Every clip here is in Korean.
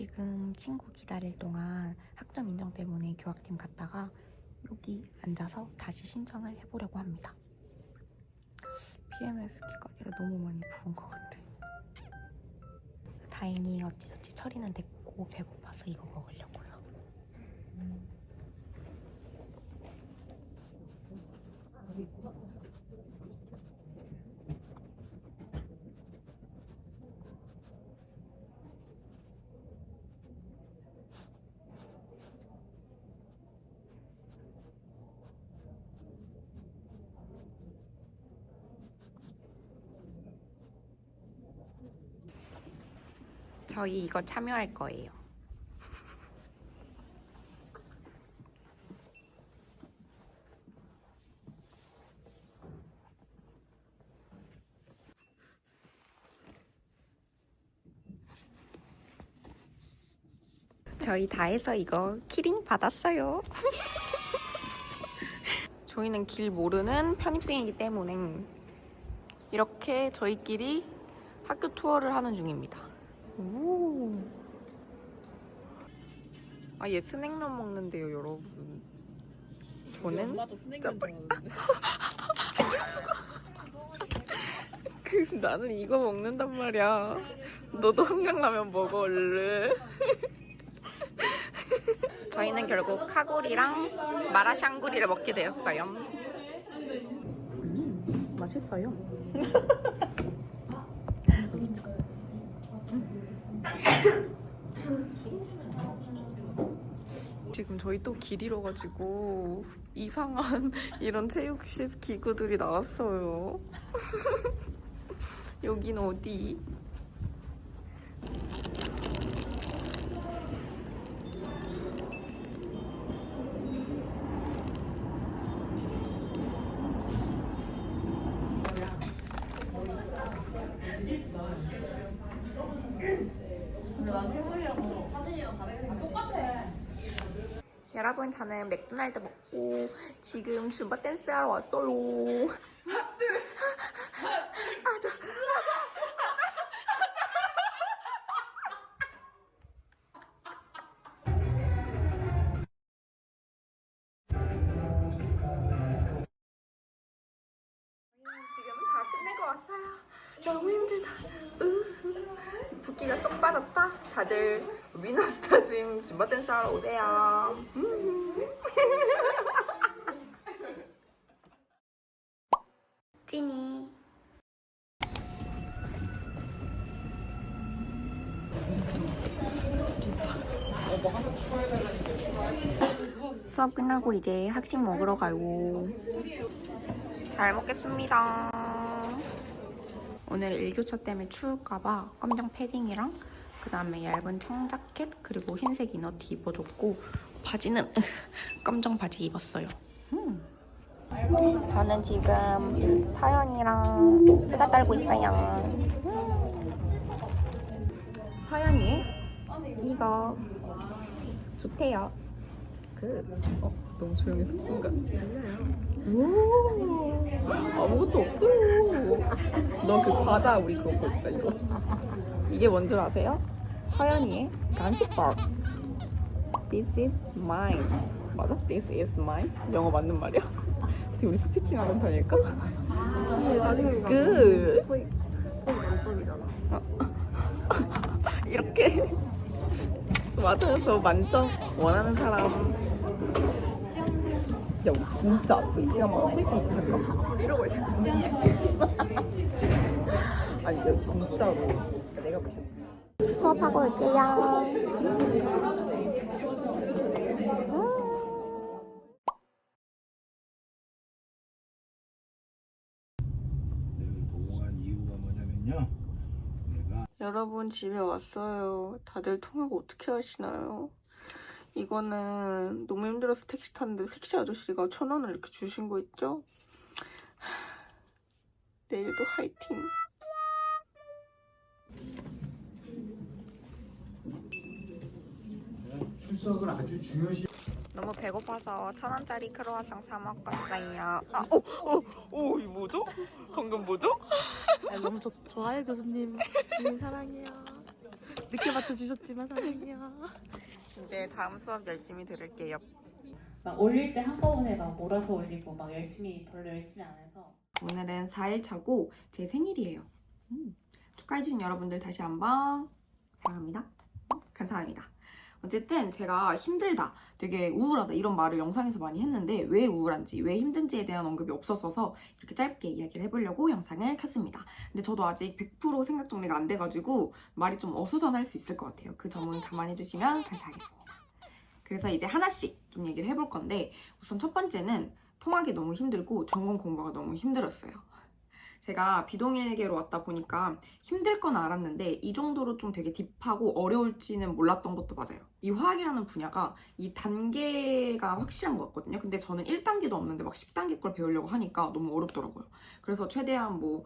지금 친구 기다릴 동안 학점 인정 때문에 교학팀 갔다가 여기 앉아서 다시 신청을 해보려고 합니다. PMS 기간이라 너무 많이 부은 것 같아. 다행히 어찌저찌 처리는 됐고 배고파서 이거 먹으려고요. 저희 이거 참여할 거예요. 저희 다 해서 이거 키링 받았어요. 저희는 길 모르는 편입생이기 때문에 이렇게 저희끼리 학교 투어를 하는 중입니다. 오. 아, 얘 스낵런 먹는데요, 여러분. 저는 엄마도 스낵면 좋아하는데. 그 나는 이거 먹는단 말이야. 너도 한강라면 먹어 얼른. 저희는 결국 카구리랑 마라샹구리를 먹게 되었어요. 음, 맛있어요. 지금 저희 또길 잃어가지고 이상한 이런 체육시 기구들이 나왔어요. 여긴 어디? 여러분 저는 맥도날드 먹고 지금 줌바 댄스 하러 왔어요. 아자 지금 다 끝내고 왔어요. 너무 힘들다. 으, 붓기가 쏙 빠졌다. 다들 위너스타 짐 줌바 댄스 하러 오세요. 음. 찐이. 수업 끝나고 이제 학식 먹으러 가요. 잘 먹겠습니다. 오늘 일교차 때문에 추울까봐 검정 패딩이랑 그 다음에 얇은 청자켓 그리고 흰색 이너티 입어줬고 바지는 검정 바지 입었어요. 음. 저는 지금 서연이랑 수다 떨고 있어요. 서연이 이거 좋대요. 그 어, 너무 조용해서 순간. 오 아무것도 없어. 너그 과자 우리 그거 보여주자 이거. 이게 뭔 줄 아세요? 서연이의 간식 박스. This is mine. 맞아? This is mine. 영어 맞는 말이야? 어떻게 우리 스피킹 하면 다닐까? 근데 나중에 그 토익 토익 만점이잖아. 이렇게 맞아요. 저 만점 원하는 사람. 야, 우리 진짜 앞으로 이 시간만 토익 공부할까? 이러고 있어. 아니, 야, 진짜로. 수업하고 올게요. 여러분 집에 왔어요. 다들 통학 어떻게 하시나요? 이거는 너무 힘들어서 택시 탔는데 택시 아저씨가 천 원을 이렇게 주신 거 있죠? 내일도 화이팅. 출석을 아주 중요시 너무 배고파서 천 원짜리 크로와상 사 먹었어요. 아, 오, 오, 오, 이 뭐죠? 방금 뭐죠? 아, 너무 좋, 좋아요 교수님. 교수님 사랑해요. 늦게 맞춰주셨지만 사랑해요. 이제 다음 수업 열심히 들을게요. 막 올릴 때 한꺼번에 막 몰아서 올리고 막 열심히 별로 열심히 안 해서 오늘은 4일 차고 제 생일이에요. 음, 축하해주신 여러분들 다시 한번 사랑합니다. 어, 감사합니다. 어쨌든 제가 힘들다, 되게 우울하다 이런 말을 영상에서 많이 했는데 왜 우울한지, 왜 힘든지에 대한 언급이 없었어서 이렇게 짧게 이야기를 해보려고 영상을 켰습니다. 근데 저도 아직 100% 생각 정리가 안 돼가지고 말이 좀 어수선할 수 있을 것 같아요. 그 점은 감안해 주시면 감사하겠습니다. 그래서 이제 하나씩 좀 얘기를 해볼 건데 우선 첫 번째는 통학이 너무 힘들고 전공 공부가 너무 힘들었어요. 제가 비동일계로 왔다 보니까 힘들 건 알았는데 이 정도로 좀 되게 딥하고 어려울지는 몰랐던 것도 맞아요. 이 화학이라는 분야가 이 단계가 확실한 것 같거든요. 근데 저는 1단계도 없는데 막 10단계 걸 배우려고 하니까 너무 어렵더라고요. 그래서 최대한 뭐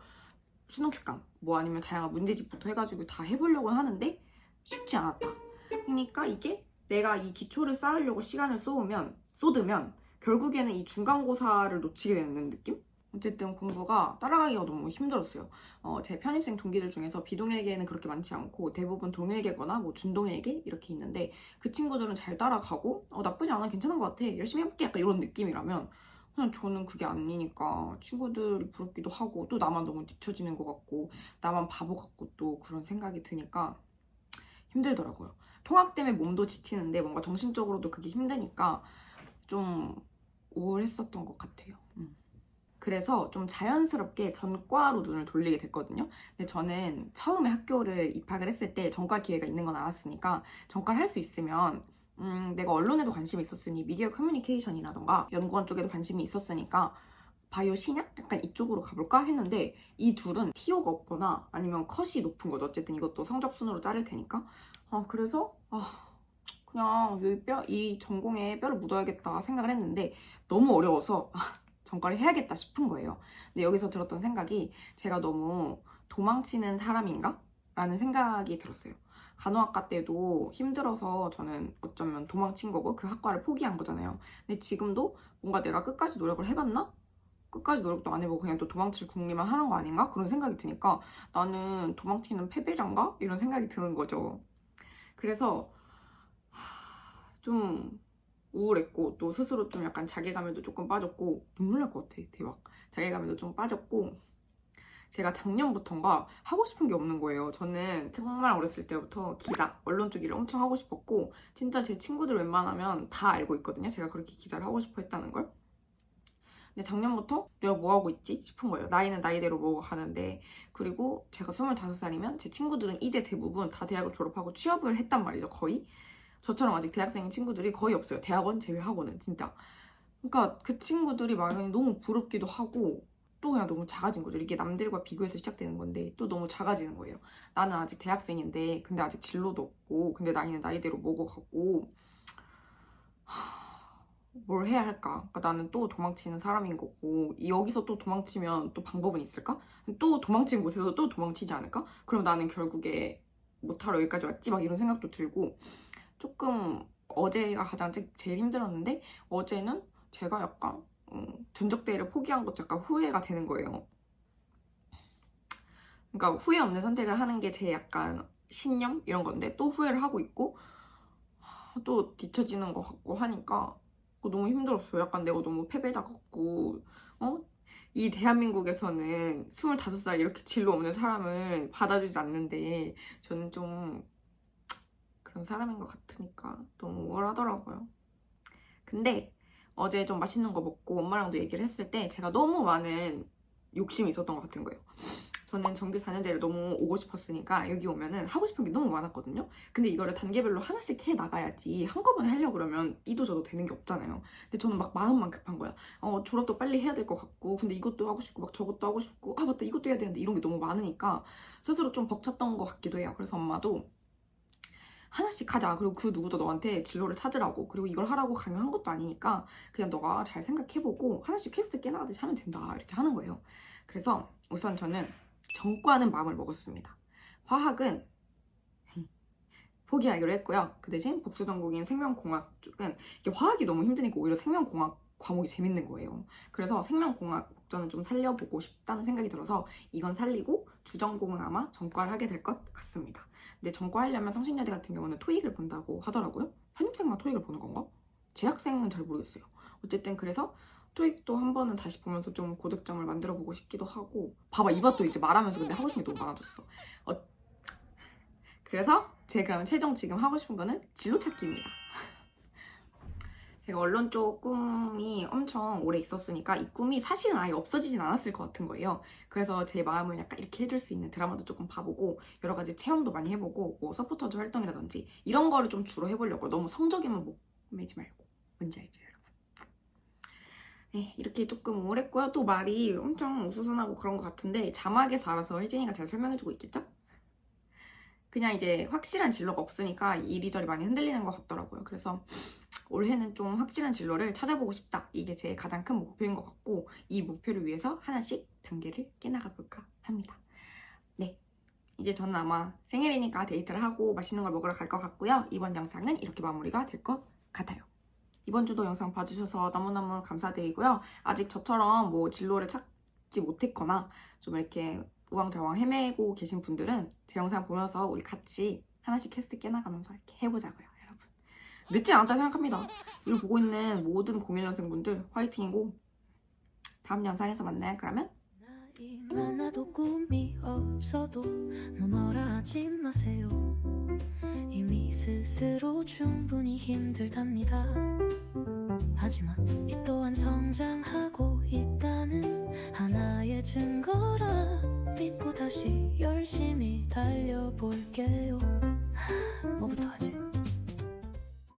수능 특강, 뭐 아니면 다양한 문제집부터 해가지고 다 해보려고 하는데 쉽지 않았다. 그러니까 이게 내가 이 기초를 쌓으려고 시간을 쏟으면 쏟으면 결국에는 이 중간고사를 놓치게 되는 느낌? 어쨌든 공부가 따라가기가 너무 힘들었어요. 어, 제 편입생 동기들 중에서 비동일계는 그렇게 많지 않고 대부분 동일계거나 뭐 준동일계 이렇게 있는데 그 친구들은 잘 따라가고 어, 나쁘지 않아 괜찮은 것 같아 열심히 해볼게 약간 이런 느낌이라면 그냥 저는 그게 아니니까 친구들이 부럽기도 하고 또 나만 너무 뒤처지는 것 같고 나만 바보 같고 또 그런 생각이 드니까 힘들더라고요. 통학 때문에 몸도 지치는데 뭔가 정신적으로도 그게 힘드니까 좀 우울했었던 것 같아요. 음. 그래서 좀 자연스럽게 전과로 눈을 돌리게 됐거든요. 근데 저는 처음에 학교를 입학을 했을 때 전과 기회가 있는 건 알았으니까 전과를 할 수 있으면 음, 내가 언론에도 관심이 있었으니 미디어 커뮤니케이션이라던가 연구원 쪽에도 관심이 있었으니까 바이오 신약? 약간 이쪽으로 가볼까 했는데 이 둘은 티오가 없거나 아니면 컷이 높은 거죠. 어쨌든 이것도 성적 순으로 자를 테니까. 아, 그래서 아, 그냥 여기 뼈, 이 전공에 뼈를 묻어야겠다 생각을 했는데 너무 어려워서 아, 전과를 해야겠다 싶은 거예요. 근데 여기서 들었던 생각이 제가 너무 도망치는 사람인가? 라는 생각이 들었어요. 간호학과 때도 힘들어서 저는 어쩌면 도망친 거고 그 학과를 포기한 거잖아요. 근데 지금도 뭔가 내가 끝까지 노력을 해봤나? 끝까지 노력도 안 해보고 그냥 또 도망칠 궁리만 하는 거 아닌가? 그런 생각이 드니까 나는 도망치는 패배자인가? 이런 생각이 드는 거죠. 그래서 하, 좀 우울했고 또 스스로 좀 약간 자괴감에도 조금 빠졌고 눈물 날 것 같아 대박. 자괴감에도 좀 빠졌고 제가 작년부터인가 하고 싶은 게 없는 거예요. 저는 정말 어렸을 때부터 기자 언론 쪽 일을 엄청 하고 싶었고 진짜 제 친구들 웬만하면 다 알고 있거든요. 제가 그렇게 기자를 하고 싶어 했다는 걸. 근데 작년부터 내가 뭐 하고 있지? 싶은 거예요. 나이는 나이대로 뭐가 가는데. 그리고 제가 25살이면 제 친구들은 이제 대부분 다 대학을 졸업하고 취업을 했단 말이죠 거의 저처럼 아직 대학생인 친구들이 거의 없어요. 대학원 제외하고는 진짜. 그러니까 그 친구들이 막연히 너무 부럽기도 하고 또 그냥 너무 작아진 거죠. 이게 남들과 비교해서 시작되는 건데 또 너무 작아지는 거예요. 나는 아직 대학생인데 근데 아직 진로도 없고 근데 나이는 나이대로 먹어가고 하, 뭘 해야 할까? 그러니까 나는 또 도망치는 사람인 거고 여기서 또 도망치면 또 방법은 있을까? 또 도망친 곳에서 또 도망치지 않을까? 그럼 나는 결국에 못하러 여기까지 왔지? 막 이런 생각도 들고 조금 어제가 가장 제- 제일 힘들었는데 어제는 제가 약간 음, 전적대회를 포기한 것도 약간 후회가 되는 거예요. 그러니까 후회 없는 선택을 하는 게 제 약간 신념 이런 건데 또 후회를 하고 있고 하, 또 뒤처지는 것 같고 하니까 어, 너무 힘들었어요. 약간 내가 너무 패배자 같고 어? 이 대한민국에서는 25살 이렇게 진로 없는 사람을 받아주지 않는데 저는 좀 그런 사람인 것 같으니까 너무 우울하더라고요. 근데 어제 좀 맛있는 거 먹고 엄마랑도 얘기를 했을 때 제가 너무 많은 욕심이 있었던 것 같은 거예요. 저는 정규 4년제를 너무 오고 싶었으니까 여기 오면은 하고 싶은 게 너무 많았거든요. 근데 이거를 단계별로 하나씩 해 나가야지 한꺼번에 하려고 그러면 이도 저도 되는 게 없잖아요. 근데 저는 막 마음만 급한 거야. 어, 졸업도 빨리 해야 될 것 같고, 근데 이것도 하고 싶고, 막 저것도 하고 싶고, 아, 맞다, 이것도 해야 되는데 이런 게 너무 많으니까 스스로 좀 벅찼던 것 같기도 해요. 그래서 엄마도 하나씩 하자. 그리고 그 누구도 너한테 진로를 찾으라고. 그리고 이걸 하라고 강요한 것도 아니니까 그냥 너가 잘 생각해보고 하나씩 퀘스트 깨나가듯이 하면 된다. 이렇게 하는 거예요. 그래서 우선 저는 전과는 마음을 먹었습니다. 화학은 포기하기로 했고요. 그 대신 복수 전공인 생명공학 쪽은 이게 화학이 너무 힘드니까 오히려 생명공학 과목이 재밌는 거예요. 그래서 생명공학 목전을 좀 살려보고 싶다는 생각이 들어서 이건 살리고 주전공은 아마 전과를 하게 될 것 같습니다. 근데 전과 하려면 성신여대 같은 경우는 토익을 본다고 하더라고요. 편입생만 토익을 보는 건가? 재학생은 잘 모르겠어요. 어쨌든 그래서 토익도 한 번은 다시 보면서 좀 고득점을 만들어 보고 싶기도 하고 봐봐 이것도 이제 말하면서 근데 하고 싶은 게 너무 많아졌어. 어, 그래서 제가 최종 지금 하고 싶은 거는 진로 찾기입니다. 제가 언론 쪽 꿈이 엄청 오래 있었으니까 이 꿈이 사실은 아예 없어지진 않았을 것 같은 거예요. 그래서 제 마음을 약간 이렇게 해줄 수 있는 드라마도 조금 봐보고 여러 가지 체험도 많이 해보고 뭐 서포터즈 활동이라든지 이런 거를 좀 주로 해보려고 너무 성적에만 목 매지 말고 뭔지 알죠 여러분? 네 이렇게 조금 우울했고요. 또 말이 엄청 우수순하고 그런 것 같은데 자막에서 알아서 혜진이가 잘 설명해주고 있겠죠? 그냥 이제 확실한 진로가 없으니까 이리저리 많이 흔들리는 것 같더라고요. 그래서 올해는 좀 확실한 진로를 찾아보고 싶다. 이게 제 가장 큰 목표인 것 같고 이 목표를 위해서 하나씩 단계를 깨나가 볼까 합니다. 네. 이제 저는 아마 생일이니까 데이트를 하고 맛있는 걸 먹으러 갈 것 같고요. 이번 영상은 이렇게 마무리가 될 것 같아요. 이번 주도 영상 봐주셔서 너무너무 감사드리고요. 아직 저처럼 뭐 진로를 찾지 못했거나 좀 이렇게 우왕좌왕 헤매고 계신 분들은 제 영상 보면서 우리 같이 하나씩 캐스트 깨나가면서 이렇게 해보자고요, 여러분. 늦지 않았다 생각합니다. 이걸 보고 있는 모든 01년생분들 화이팅이고 다음 영상에서 만나요. 그러면 많아도 꿈이 없어도 너너라 하지 마세요 이미 스스로 충분히 힘들답니다 하지만 이 또한 성장하고 있다 달려볼게요